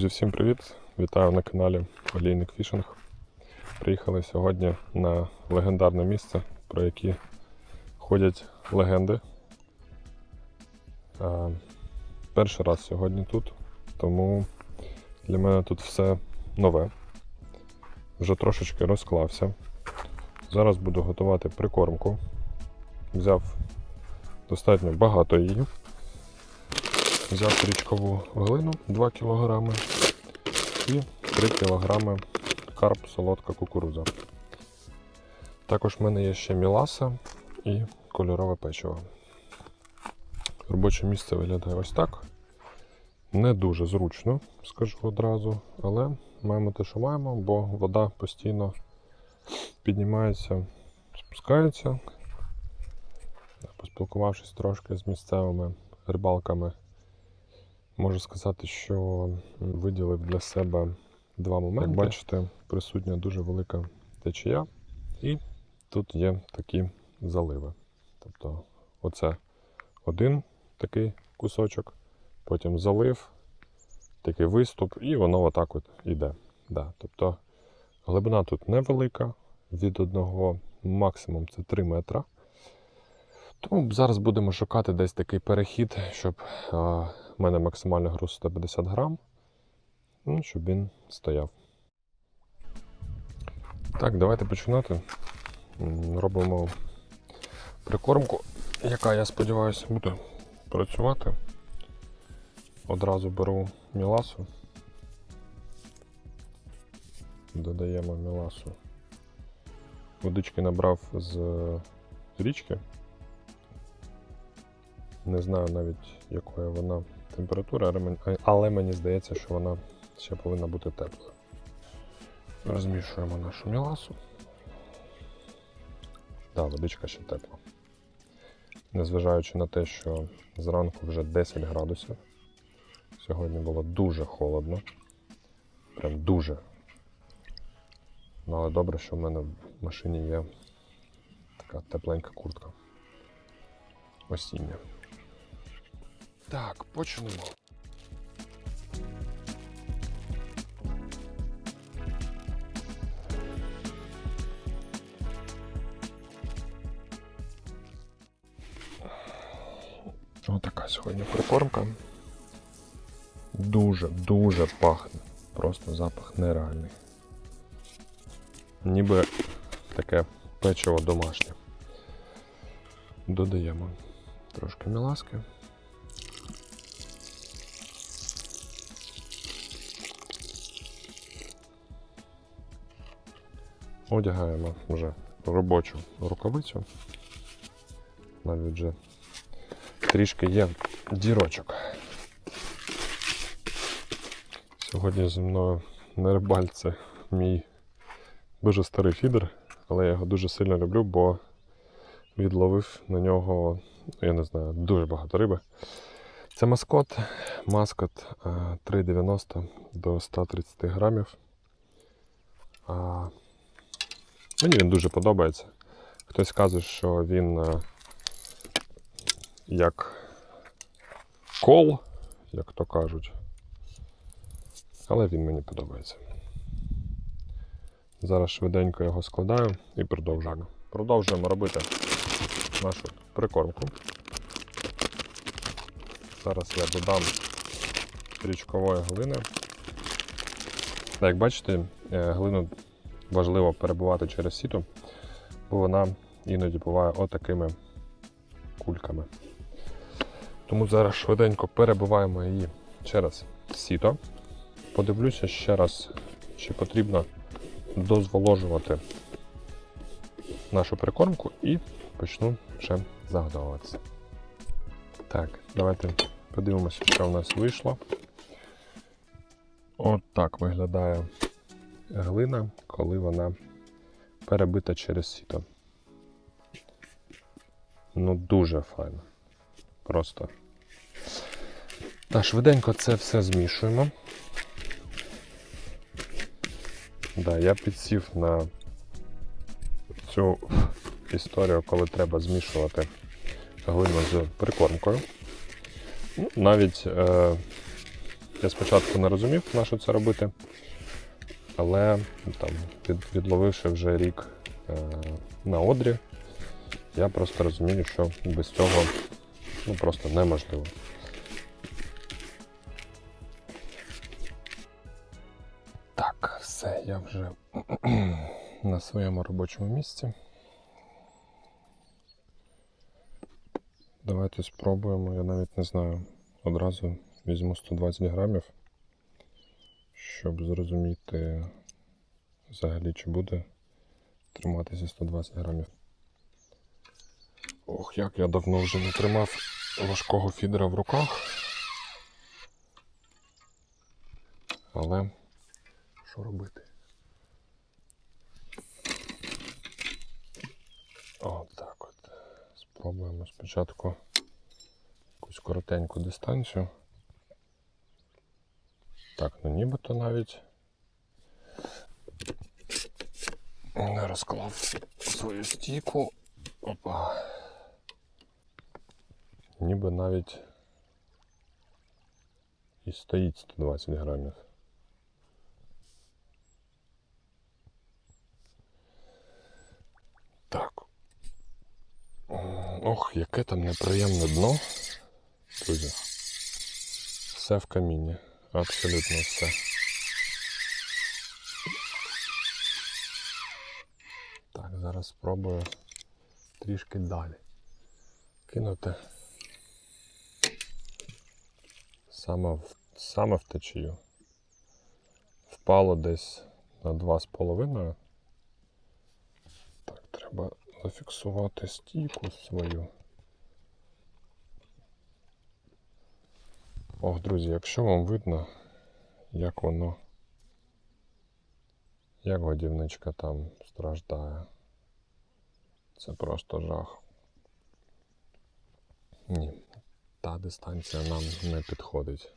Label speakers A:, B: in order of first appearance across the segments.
A: Друзі, всім привіт! Вітаю на каналі Олійник Фішинг. Приїхали сьогодні на легендарне місце, про яке ходять легенди. Перший раз сьогодні тут, тому для мене тут все нове. Вже трошечки розклався. Зараз буду готувати прикормку. Взяв достатньо багато її. Взяв річкову глину 2 кг і 3 кг карп солодка кукурудза. Також в мене є ще міласа і кольорове печиво. Робоче місце виглядає ось так. Не дуже зручно, скажу одразу, але маємо те, що маємо, бо вода постійно піднімається, спускається. Поспілкувавшись трошки з місцевими рибалками, можу сказати, що виділив для себе два моменти. Як бачите, присутня дуже велика течія, і тут є такі заливи. Тобто, оце один такий кусочок, потім залив, такий виступ, і воно отак от іде. Да. Тобто глибина тут невелика, від одного максимум це 3 метра. Тому зараз будемо шукати десь такий перехід, щоб в мене максимальний груз 150 грам, ну, щоб він стояв. Так, давайте починати. Робимо прикормку, яка, я сподіваюся, буде працювати. Одразу беру міласу. Додаємо міласу. Водички набрав з річки. Не знаю навіть якої вона температура, але мені- здається, що вона ще повинна бути тепла. Розмішуємо нашу міласу. Так, водичка ще тепла. Незважаючи на те, що зранку вже 10 градусів. Сьогодні було дуже холодно. Прям дуже. Ну, але добре, що в мене в машині є така тепленька куртка. Осіння. Так, почнемо. Отака сьогодні прикормка. Дуже, дуже пахне. Просто запах нереальний. Ніби таке печиво домашнє. Додаємо трошки міласки. Одягаємо вже робочу рукавицю. Навіть вже трішки є дірочок. Сьогодні зі мною на рибальці мій дуже старий фідер, але я його дуже сильно люблю, бо відловив на нього, я не знаю, дуже багато риби. Це маскот, маскот е, 3,90 до 130 грамів. Мені він дуже подобається. Хтось каже, що він е, як кол, як то кажуть. Але він мені подобається. Зараз швиденько його складаю і продовжуємо. Продовжуємо робити нашу прикормку. Зараз я додам річкової глини. Та, Як бачите, е, глину важливо перебувати через сіто, бо вона іноді буває отакими кульками. Тому зараз швиденько перебиваємо її через сіто. Подивлюся ще раз, чи потрібно дозволожувати нашу прикормку і почну вже заготовуватися. Так, давайте подивимося, що в нас вийшло. От так виглядає глина, коли вона перебита через сіто. Ну, дуже файно. Просто. Так, швиденько це все змішуємо. Да, я підсів на цю історію, коли треба змішувати глину з прикормкою. Ну, навіть е, Я спочатку не розумів, на що це робити, але там, від, відловивши вже рік е, на одрі, я просто розумію, що без цього ну, просто неможливо. Так, все, я вже на своєму робочому місці. Давайте спробуємо, я навіть не знаю. Одразу візьму 120 грамів, щоб зрозуміти взагалі, чи буде триматися 120 грамів. Ох, як я давно вже не тримав важкого фідера в руках. Але що робити? От от. Спробуємо спочатку якусь коротеньку дистанцію. Так, ну нібито навіть не розклав свою стійку. Опа. Ніби навіть і стоїть 120 грамів. Так. Ох, яке там неприємне дно. Друзі. Все в камінні. Абсолютно все. Так, зараз спробую трішки далі. Кинути саме в, саме в течію. Впало десь на 2,5. Так, треба зафіксувати стійку свою. Ох, друзі, якщо вам видно, як воно, як годівничка там страждає. Це просто жах. Ні, та дистанція нам не підходить.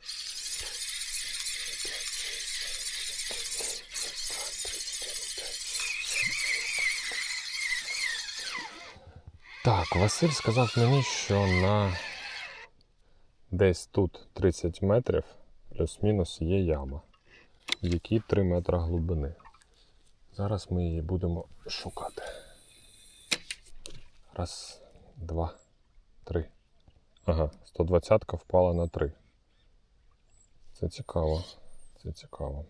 A: Так, Василь сказав мені, що на десь тут 30 метрів плюс-мінус є яма, в якій 3 метри глибини. Зараз ми її будемо шукати. Раз, два, три. Ага, 120 впала на 3. Це цікаво. Це цікаво.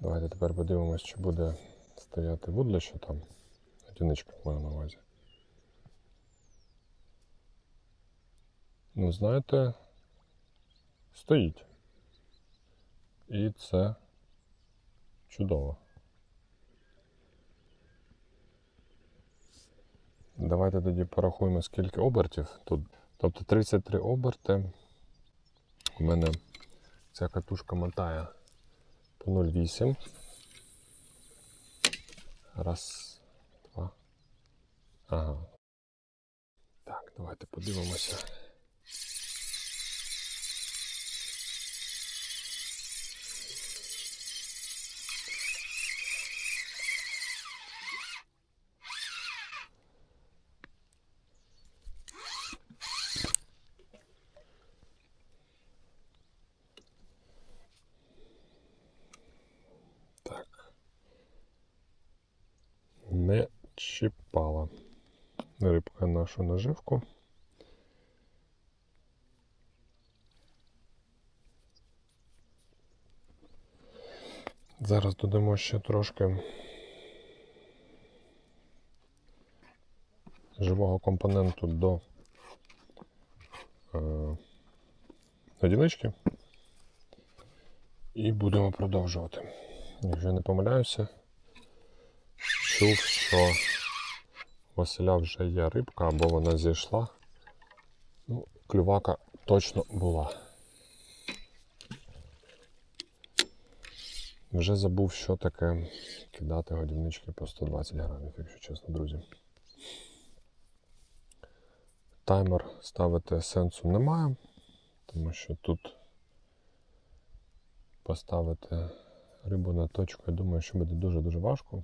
A: Давайте тепер подивимось, чи буде стояти вудлище там. Одиничка маю на увазі. Ну, знаєте, стоїть. І це чудово. Давайте тоді порахуємо, скільки обертів тут. Тобто 33 оберти. У мене ця катушка мотає по 0,8. Раз, два. Ага. Так, давайте подивимося. Так. Не чіпала рибка нашу наживку. Зараз додамо ще трошки живого компоненту до е, одинички і будемо продовжувати. Якщо я не помиляюся, чув, що Василя вже є рибка або вона зійшла. Ну, клювака точно була. Вже забув, що таке кидати годівнички по 120 грамів, якщо чесно, друзі. Таймер ставити сенсу немає, тому що тут поставити рибу на точку, я думаю, що буде дуже-дуже важко.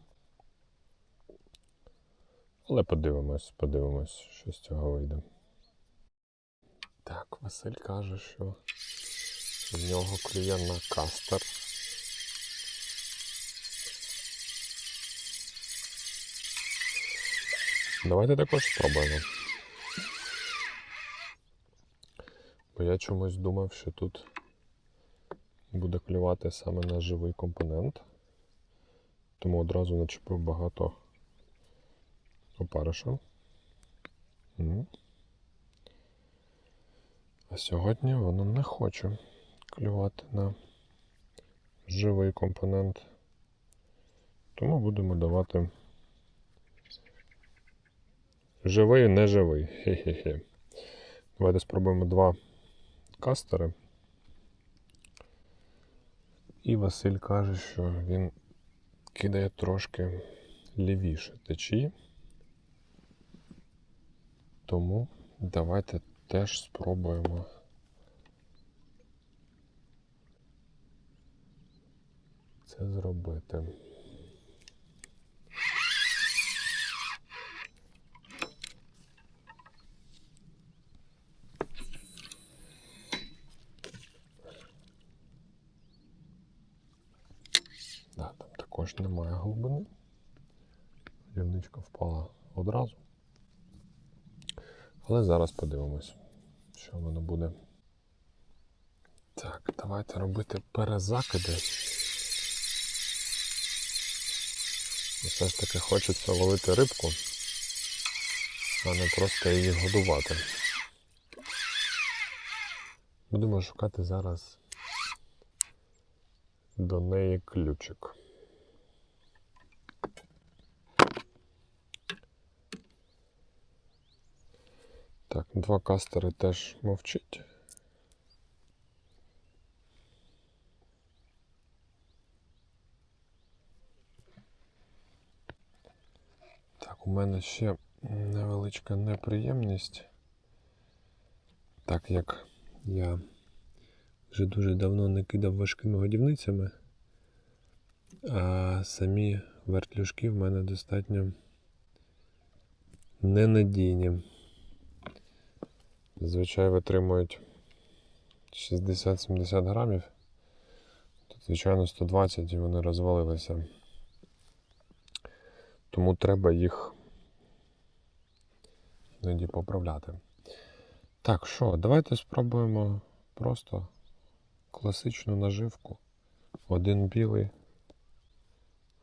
A: Але подивимось, подивимось, що з цього вийде. Так, Василь каже, що в нього клює на кастер. Давайте також спробуємо. Бо я чомусь думав, що тут буде клювати саме на живий компонент. Тому одразу начепив багато опариша. М. А сьогодні воно не хоче клювати на живий компонент. Тому будемо давати живий, неживий. Хе-хе-хе. Давайте спробуємо два кастери. І Василь каже, що він кидає трошки лівіше течії. Тому давайте теж спробуємо. Це зробити. Да, там також немає глибини. Рівничка впала одразу. Але зараз подивимось, що воно буде. Так, давайте робити перезакиди. Все ж таки хочеться ловити рибку, а не просто її годувати. Будемо шукати зараз до неї ключик. Так, два кастери теж мовчить. Так, у мене ще невеличка неприємність, так як я вже дуже давно не кидав важкими годівницями, а самі вертлюжки в мене достатньо ненадійні. Зазвичай витримують 60-70 грамів. Тут, звичайно, 120 і вони розвалилися. Тому треба їх іноді поправляти. Так, що, давайте спробуємо просто класичну наживку. Один білий,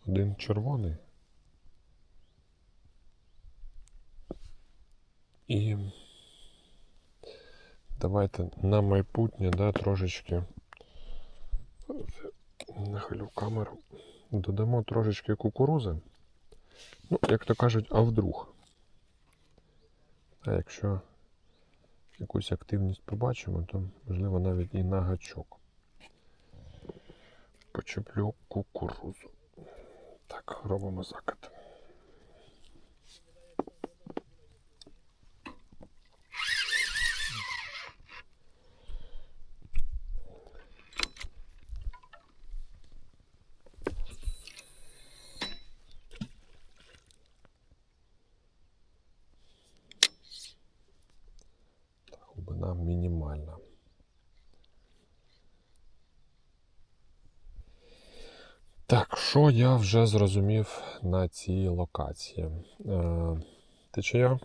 A: один червоний. І давайте на майбутнє, да, трошечки нахилю камеру. Додамо трошечки кукурузи. Ну, як то кажуть, а вдруг. А якщо якусь активність побачимо, то можливо навіть і на гачок. Почеплю кукурузу. Так, робимо закид. глибина мінімальна. Так, що я вже зрозумів на цій локації? Е, Течія,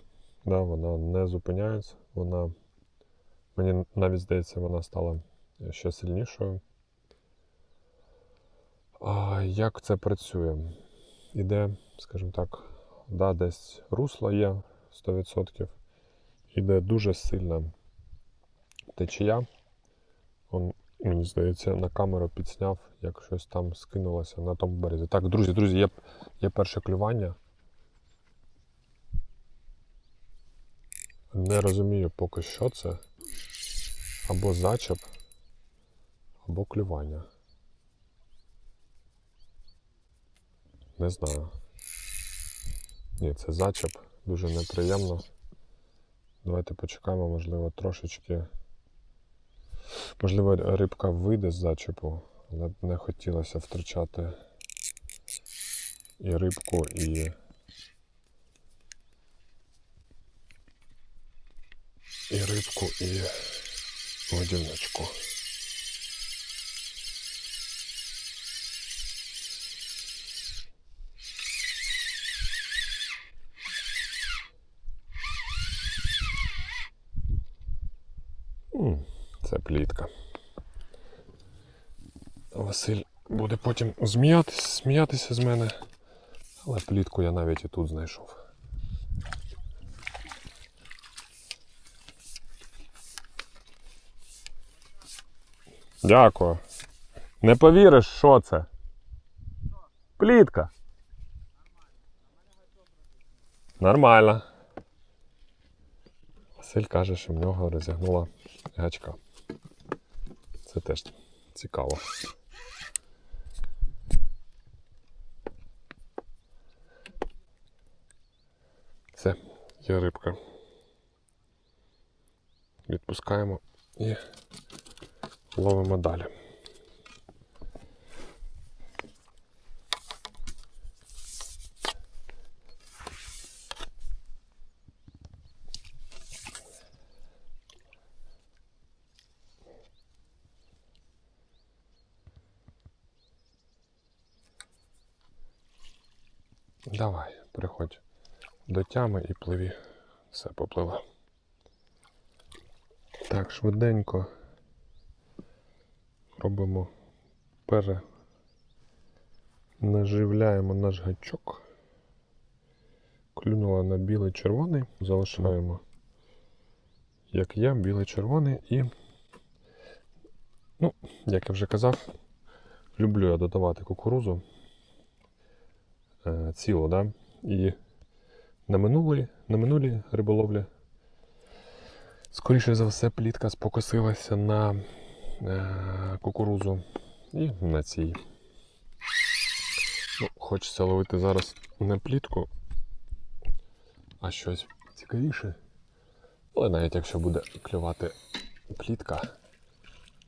A: да, вона не зупиняється, вона, мені навіть здається, вона стала ще сильнішою. А Як це працює? Іде, скажімо так, да, десь русло є 100%, іде дуже сильна течія. Мені здається, на камеру підсняв, як щось там скинулося на тому березі. Так, друзі, друзі, є, є перше клювання. Не розумію поки що це. Або зачеп, або клювання. Не знаю. Ні, це зачеп, дуже неприємно. Давайте почекаємо, можливо, трошечки. Можливо, рибка вийде з зачепу, але б не хотілося втрачати і рибку, і і рибку, і годівничку. М, Це плітка. Василь буде потім зміятися, сміятися з мене, але плітку я навіть і тут знайшов. Дякую. Не повіриш, що це? Плітка. Нормально. Василь каже, що в нього розігнула гачка. Це теж цікаво. Все, є рибка. Відпускаємо і ловимо далі. Давай, приходь до тями і пливі. Все попливе. Так, швиденько робимо пере. Наживляємо наш гачок. Клюнула на білий-червоний, залишаємо, як я, білий-червоний і, ну, як я вже казав, люблю я додавати кукурузу е, цілу, да? І на минулій, на минулій риболовлі, скоріше за все, плітка спокосилася на е, кукурузу і на цій. Ну, хочеться ловити зараз не плітку, а щось цікавіше. Але навіть якщо буде клювати плітка,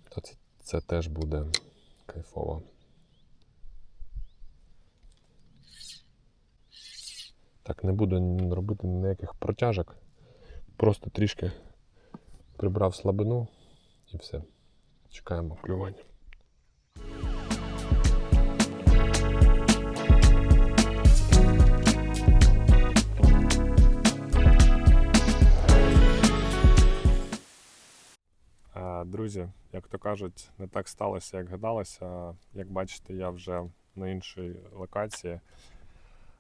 A: то це, це теж буде кайфово. Так, не буду робити ніяких протяжок. Просто трішки прибрав слабину і все. Чекаємо клювання. Е, Друзі, як то кажуть, не так сталося, як гадалося. Як бачите, я вже на іншій локації.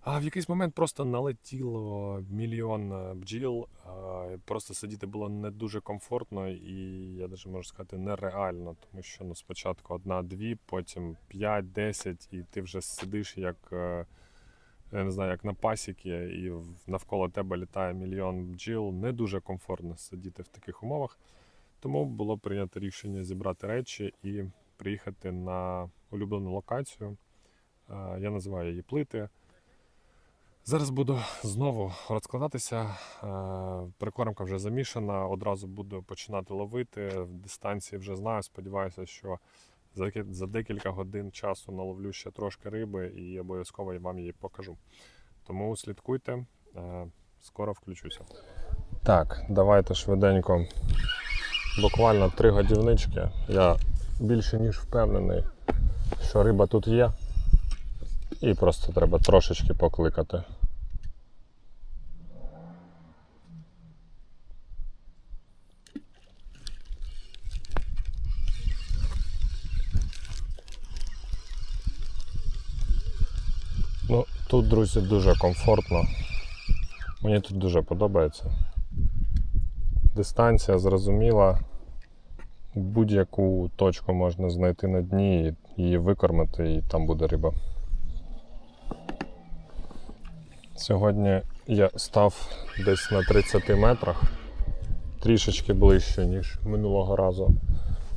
A: А в якийсь момент просто налетіло мільйон е, бджіл. Просто сидіти було не дуже комфортно і я навіть можу сказати нереально, тому що ну, спочатку одна-дві, потім 5-10, і ти вже сидиш як. е, Я не знаю, як на пасіки, і навколо тебе літає мільйон бджіл. Не дуже комфортно сидіти в таких умовах. Тому було прийнято рішення зібрати речі і приїхати на улюблену локацію. Е, Я називаю її плити. Зараз буду знову розкладатися. Е, Прикормка вже замішана, одразу буду починати ловити. Дистанції вже знаю. Сподіваюся, що за декілька годин часу наловлю ще трошки риби і обов'язково вам її покажу. Тому слідкуйте, е, скоро включуся. Так, давайте швиденько. Буквально три годівнички. Я більше ніж впевнений, що риба тут є. І просто треба трошечки покликати. Ну, тут, друзі, дуже комфортно. Мені тут дуже подобається. Дистанція зрозуміла. Будь-яку точку можна знайти на дні, її викормити, і там буде риба. Сьогодні я став десь на 30 метрах, трішечки ближче, ніж минулого разу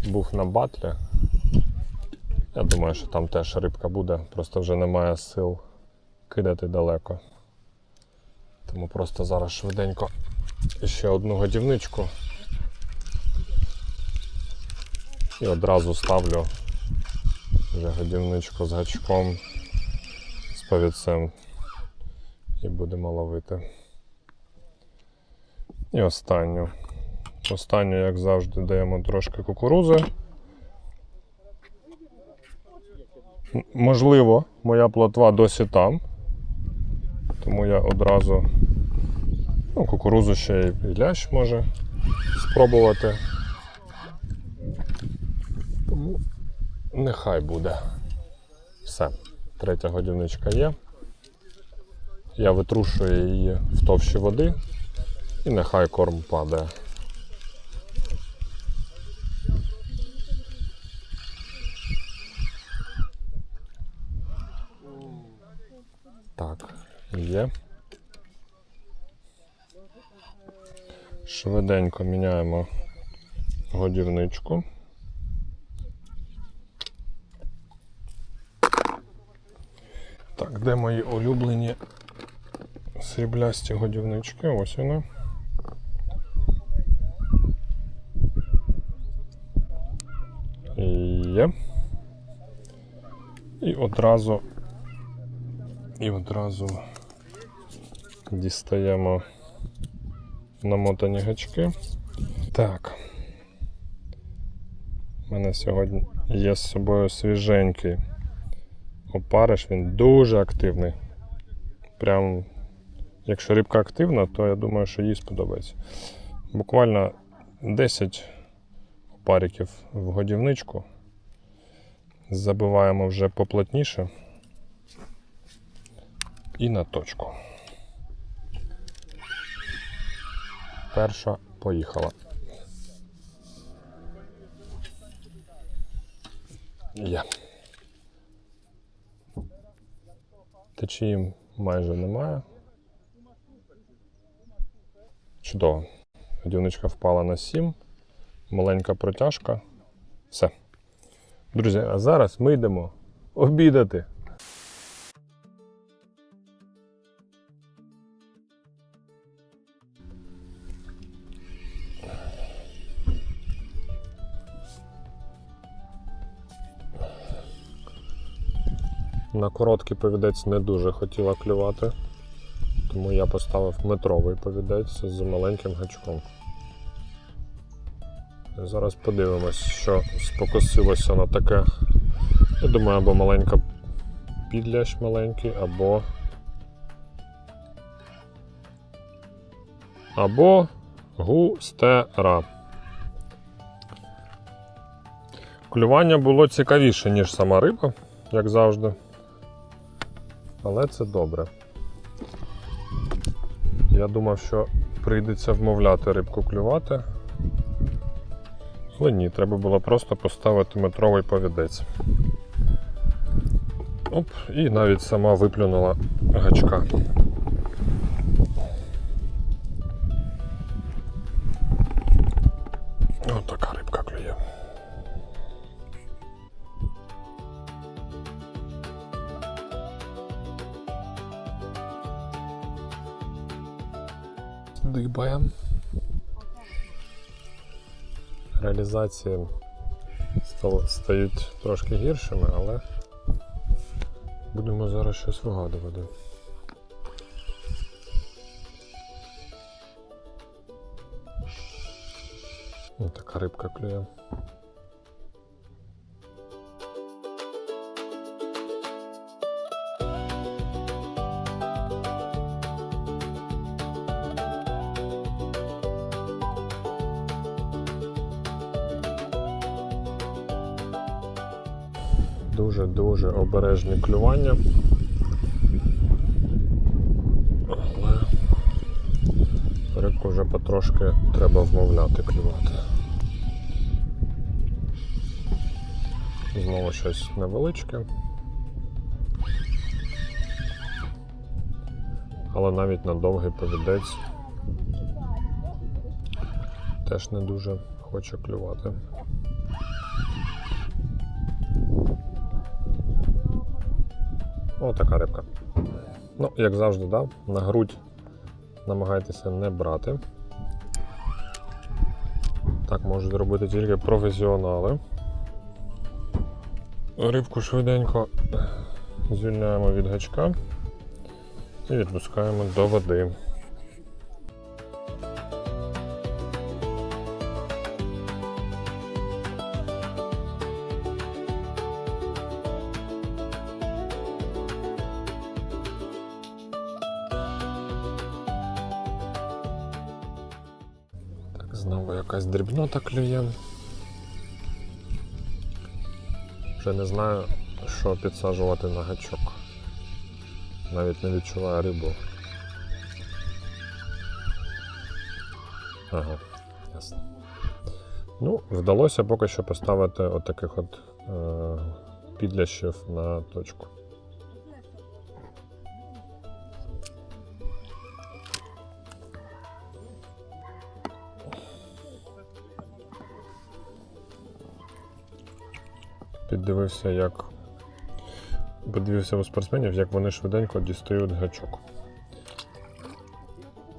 A: був на батлі. Я думаю, що там теж рибка буде, просто вже немає сил кидати далеко. Тому просто зараз швиденько ще одну годівничку. І одразу ставлю вже годівничку з гачком, з повідцем і будемо ловити. І останню Останню, як завжди, даємо трошки кукурузи. Можливо, моя плотва досі там. Тому я одразу ну, кукурузу ще й лящ може спробувати. Тому нехай буде. Все, третя годівничка є. Я витрушую її в товщі води і нехай корм падає. Так, є. Швиденько міняємо годівничку. Так, де мої улюблені сріблясті годівнички? Ось вони. Є. І одразу і одразу дістаємо намотані гачки. Так. У мене сьогодні є з собою свіженький опариш, він дуже активний. Прям, якщо рибка активна, то я думаю, що їй сподобається. Буквально 10 опариків в годівничку. Забиваємо вже поплотніше і на точку. Перша поїхала. Є. Течії майже немає. Чудово. Годівничка впала на 7. Маленька протяжка. Все. Друзі, а зараз ми йдемо обідати. Короткий повідець не дуже хотіла клювати, тому я поставив метровий повідець з маленьким гачком. Зараз подивимось, що спокусилося на таке. Я думаю, або маленька підлящ маленький, або. Або густера. Клювання було цікавіше, ніж сама риба, як завжди. Але це добре. Я думав, що прийдеться вмовляти рибку клювати. Але ні, треба було просто поставити метровий повідець. Оп, і навіть сама виплюнула гачка. Реалізації стають трошки гіршими, але будемо зараз щось вигадувати. Ось така рибка клює. Дуже-дуже обережні клювання. Але рибку вже потрошки треба вмовляти клювати. Знову щось невеличке. Але навіть на довгий повідець теж не дуже хоче клювати. О, така рибка. Ну, як завжди, да? на грудь намагайтеся не брати. Так можуть зробити тільки професіонали. Рибку швиденько звільняємо від гачка і відпускаємо до води. Дрібнота клює. Вже не знаю, що підсаджувати на гачок. Навіть не відчуваю рибу. Ага, ясно. Ну, вдалося поки що поставити отаких от е, підлящів на точку. Піддивився, як подивився у спортсменів, як вони швиденько дістають гачок.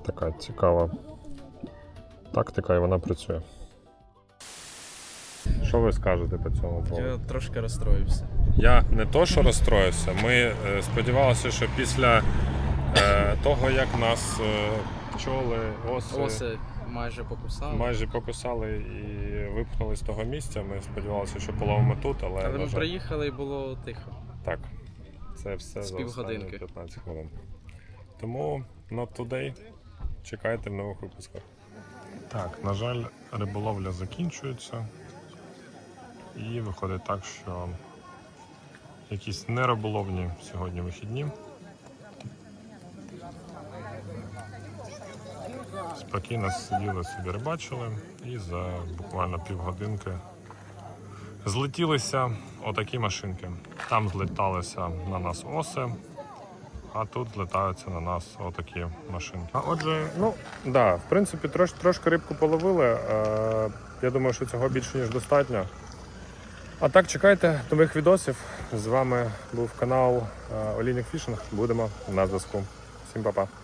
A: Така цікава тактика, і вона працює. Що ви скажете по цьому поводу?
B: Я трошки розстроївся.
A: Я не то, що розстроївся. Ми е, сподівалися, що після е, того, як нас е, пчоли, оси,
B: Оси майже покусали.
A: майже покусали і випхнули з того місця, ми сподівалися, що половимо тут, але,
B: Але ми
A: жаль,
B: приїхали і було тихо.
A: так. Це все
B: З
A: за
B: півгодинки.
A: останні 15 хвилин. Тому not today. Чекайте в нових випусках. Так, на жаль, риболовля закінчується. І виходить так, що якісь нериболовні сьогодні вихідні. Спокійно сиділи собі рибачили і за буквально півгодинки злетілися отакі машинки. Там зліталися на нас оси, а тут злітаються на нас отакі машинки. А отже, ну да, в принципі, трош, трошки рибку половили. Е, я думаю, що цього більше ніж достатньо. А так, чекайте нових відосів. З вами був канал е, Олійник Фішинг. Будемо на зв'язку. Всім па-па.